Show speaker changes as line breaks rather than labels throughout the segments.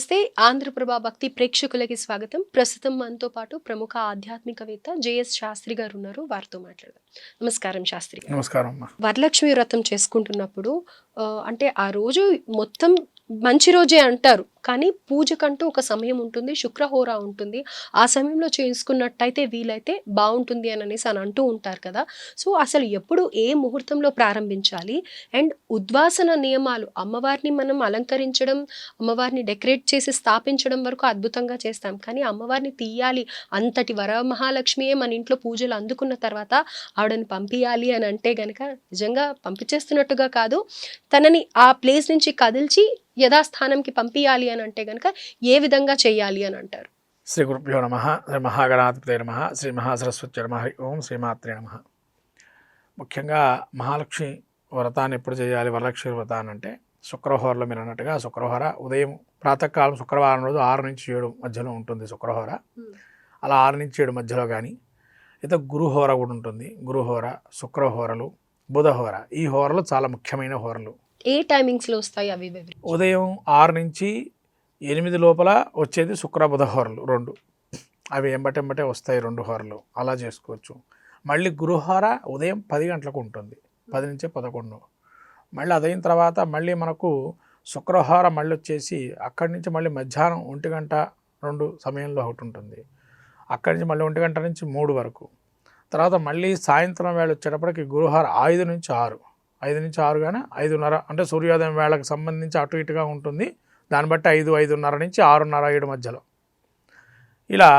నమస్తే. ఆంధ్రప్రభ భక్తి ప్రేక్షకులకి స్వాగతం. ప్రస్తుతం మనతో పాటు ప్రముఖ ఆధ్యాత్మికవేత్త జేఎస్ శాస్త్రి గారు ఉన్నారు. వారితో మాట్లాడదాం. నమస్కారం శాస్త్రి
నమస్కారం
వరలక్ష్మి వ్రతం చేసుకుంటున్నప్పుడు అంటే ఆ రోజు మొత్తం మంచి రోజే అంటారు. కానీ పూజకంటూ ఒక సమయం ఉంటుంది శుక్రహోర ఉంటుంది. ఆ సమయంలో చేసుకున్నట్టయితే వీలైతే బాగుంటుంది అని అనేసి అని అంటూ ఉంటారు కదా. సో అసలు ఎప్పుడు ఏ ముహూర్తంలో ప్రారంభించాలి? అండ్ ఉద్వాసన నియమాలు అమ్మవారిని మనం అలంకరించడం అమ్మవారిని డెకరేట్ చేసి స్థాపించడం వరకు అద్భుతంగా చేస్తాం. కానీ అమ్మవారిని తీయాలి అంతటి వరమహాలక్ష్మియే మన ఇంట్లో పూజలు అందుకున్న తర్వాత ఆవిడని పంపించాలి అని అంటే గనక నిజంగా పంపించేస్తున్నట్టుగా కాదు. తనని ఆ ప్లేస్ నుంచి కదిల్చి యథాస్థానంకి పంపించాలి అని అంటే గనక ఏ విధంగా చేయాలి అని అంటారు?
శ్రీ గురుభ్యో నమ శ్రీ మహాగణాధిపతి నమ శ్రీ మహాసరస్వతి నమ హరి ఓం శ్రీమాత్రే నమ. ముఖ్యంగా మహాలక్ష్మి వ్రతాన్ని ఎప్పుడు చేయాలి వరలక్ష్మి వ్రతాన్ని అంటే శుక్రహోరలో మీరు అన్నట్టుగా శుక్రహోర ఉదయం ప్రాతకాలం శుక్రవారం రోజు ఆరు నుంచి ఏడు మధ్యలో ఉంటుంది శుక్రహోర. అలా ఆరు నుంచి ఏడు మధ్యలో కానీ అయితే గురుహోర కూడా ఉంటుంది. గురుహోర శుక్రహోరలు బుధహోర ఈ హోరలు చాలా ముఖ్యమైన హోరలు.
ఏ టైమింగ్స్లో వస్తాయి అవి?
ఉదయం ఆరు నుంచి ఎనిమిది లోపల వచ్చేది శుక్ర బుధ హోరలు రెండు. అవి ఎంబటెంబటే వస్తాయి రెండు హోరలు. అలా చేసుకోవచ్చు. మళ్ళీ గురుహార ఉదయం పది గంటలకు ఉంటుంది. పది నుంచి పదకొండు. మళ్ళీ అదైన తర్వాత మళ్ళీ మనకు శుక్రహార మళ్ళీ వచ్చేసి అక్కడి నుంచి మళ్ళీ మధ్యాహ్నం ఒంటి గంట రెండు సమయంలో ఒకటి ఉంటుంది. అక్కడి నుంచి మళ్ళీ ఒంటి గంట నుంచి మూడు వరకు. తర్వాత మళ్ళీ సాయంత్రం వేళ వచ్చేటప్పటికి గురుహార ఐదు నుంచి ఆరు. ఐదు నుంచి ఆరు కానీ ఐదున్నర. అంటే సూర్యోదయం వేళకు సంబంధించి అటు ఇటుగా ఉంటుంది. దాన్ని బట్టి ఐదు ఐదున్నర నుంచి ఆరున్నర ఏడు మధ్యలో. ఇలా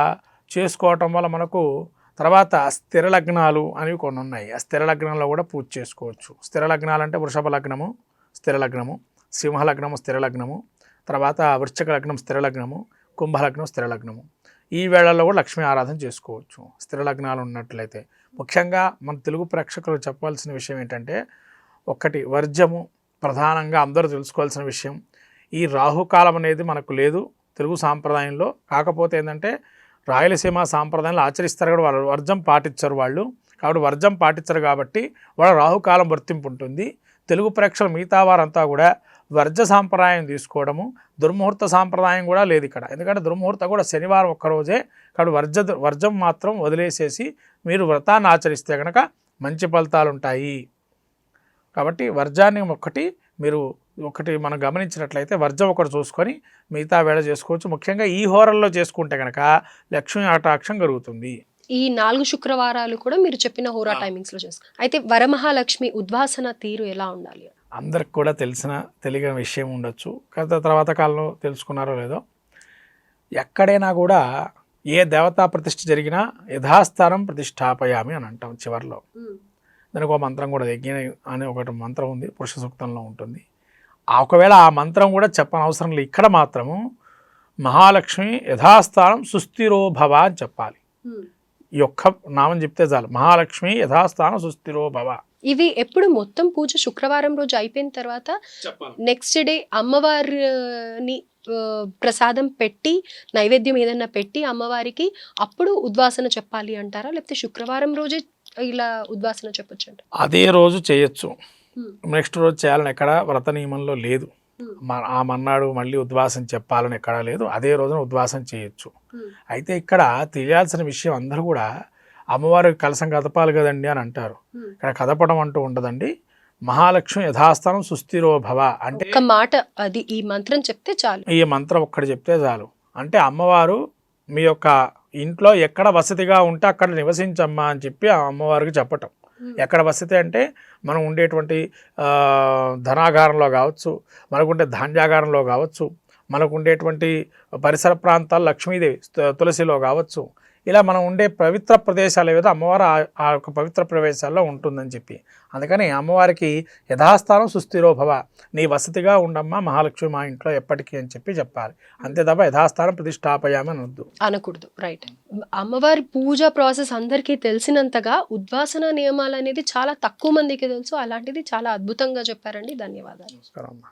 చేసుకోవటం వల్ల మనకు తర్వాత స్థిర లగ్నాలు అనేవి కొన్ని ఉన్నాయి. ఆ స్థిర లగ్నంలో కూడా పూజ చేసుకోవచ్చు. స్థిర లగ్నాలు అంటే వృషభ లగ్నము స్థిర లగ్నము సింహ లగ్నము స్థిర లగ్నము తర్వాత వృశ్చిక లగ్నం స్థిర లగ్నము కుంభ లగ్నం స్థిర లగ్నము. ఈ వేళల్లో కూడా లక్ష్మీ ఆరాధన చేసుకోవచ్చు. స్థిర లగ్నాలు ఉన్నట్లయితే. ముఖ్యంగా మన తెలుగు ప్రేక్షకులు చెప్పాల్సిన విషయం ఏంటంటే ఒకటి వర్జము ప్రధానంగా అందరూ తెలుసుకోవాల్సిన విషయం. ఈ రాహుకాలం అనేది మనకు లేదు. తెలుగు సాంప్రదాయంలో. కాకపోతే ఏంటంటే రాయలసీమ సాంప్రదాయంలో ఆచరిస్తారు కూడా వాళ్ళు. వర్జం పాటించరు వాళ్ళు. కాబట్టి వర్జం పాటించరు కాబట్టి వాళ్ళ రాహుకాలం వర్తింపు ఉంటుంది. తెలుగు ప్రేక్షకులు మిగతా వారంతా కూడా వర్జ సాంప్రదాయం తీసుకోవడము దుర్ముహూర్త సాంప్రదాయం కూడా లేదు ఇక్కడ. ఎందుకంటే దుర్ముహూర్తం కూడా శనివారం ఒక్కరోజే కాబట్టి వర్జ వర్జం మాత్రం వదిలేసేసి మీరు వ్రతాన్ని ఆచరిస్తే కనుక మంచి ఫలితాలు ఉంటాయి కాబట్టి వర్జాన్ని ఒకటి మీరు ఒకటి మనం గమనించినట్లయితే వర్జం ఒకటి చూసుకొని మిగతా వేళ చేసుకోవచ్చు. ముఖ్యంగా ఈ హోరల్లో చేసుకుంటే కనుక లక్ష్మీ ఆటాక్షం కలుగుతుంది.
ఈ నాలుగు శుక్రవారాలు కూడా మీరు చెప్పిన హోరా టైమింగ్స్లో చేసుకో. అయితే వరమహాలక్ష్మి ఉద్వాసన తీరు ఎలా ఉండాలి?
అందరికి కూడా తెలిసిన తెలియని విషయం ఉండొచ్చు. గత తర్వాత కాలంలో తెలుసుకున్నారో లేదో. ఎక్కడైనా కూడా ఏ దేవతా ప్రతిష్ఠ జరిగినా యథాస్థానం ప్రతిష్టాపయామి అని అంటాం చివరిలో. దానికి ఒక మంత్రం కూడా యజ్ఞ అనే ఒకటి మంత్రం ఉంది పురుష సూక్తంలో ఉంటుంది. ఆ ఒకవేళ ఆ మంత్రం కూడా చెప్పనవసరం లేదు. ఇక్కడ మాత్రము మహాలక్ష్మి యథాస్థానం సుస్థిరో భవ అని చెప్పాలి. ఈ ఒక్క నామం చెప్తే చాలు. మహాలక్ష్మి యథాస్థానం సుస్థిరో భవ.
ఇవి ఎప్పుడు మొత్తం పూజ శుక్రవారం రోజు అయిపోయిన తర్వాత
చెప్పాలి.
నెక్స్ట్ డే అమ్మవారిని ప్రసాదం పెట్టి నైవేద్యం ఏదన్నా పెట్టి అమ్మవారికి అప్పుడు ఉద్వాసన చెప్పాలి అంటారా? లేకపోతే శుక్రవారం రోజే ఇలా ఉద్వాసన చెప్పొచ్చు అంట
అదే రోజు చేయొచ్చు. నెక్స్ట్ రోజు చేయాలని ఎక్కడ వ్రత నియమంలో లేదు. ఆ మన్నాడు మళ్ళీ ఉద్వాసం చెప్పాలని ఎక్కడా లేదు. అదే రోజున ఉద్వాసం చేయొచ్చు. అయితే ఇక్కడ తెలియాల్సిన విషయం అందరూ కూడా అమ్మవారి కలసం కదపాలి కదండి అని అంటారు. ఇక్కడ కదపడం అంటూ ఉండదండి. మహాలక్ష్మి యథాస్థానం సుస్థిరో భవ అంటే
ఒక మాట అది ఈ మంత్రం చెప్తే చాలు.
ఈ మంత్రం ఒక్కటి చెప్తే చాలు. అంటే అమ్మవారు మీ యొక్క ఇంట్లో ఎక్కడ వసతిగా ఉంటే అక్కడ నివసించమ్మా అని చెప్పి ఆ అమ్మవారికి చెప్పటం. ఎక్కడ వసతి అంటే మనం ఉండేటువంటి ధనాగారంలో కావచ్చు మనకుండే ధాన్యాగారంలో కావచ్చు మనకు ఉండేటువంటి పరిసర ప్రాంతాలు లక్ష్మీదేవి తులసిలో కావచ్చు. ఇలా మనం ఉండే పవిత్ర ప్రదేశాలు ఏదో అమ్మవారు ఆ- యొక్క పవిత్ర ప్రదేశాల్లో ఉంటుందని చెప్పి. అందుకని అమ్మవారికి యథాస్థానం సుస్థిరో భవ నీ వసతిగా ఉండమ్మా మహాలక్ష్మి మా ఇంట్లో ఎప్పటికీ అని చెప్పి చెప్పాలి. అంతే తప్ప యథాస్థానం ప్రతిష్టాపయామని అనొద్దు.
అనకూడదు. రైట్. అమ్మవారి పూజ ప్రాసెస్ అందరికీ తెలిసినంతగా ఉద్వాసన నియమాలు అనేది చాలా తక్కువ మందికి తెలుసు. అలాంటిది చాలా అద్భుతంగా చెప్పారండి. ధన్యవాదాలు.
నమస్కారం అమ్మా.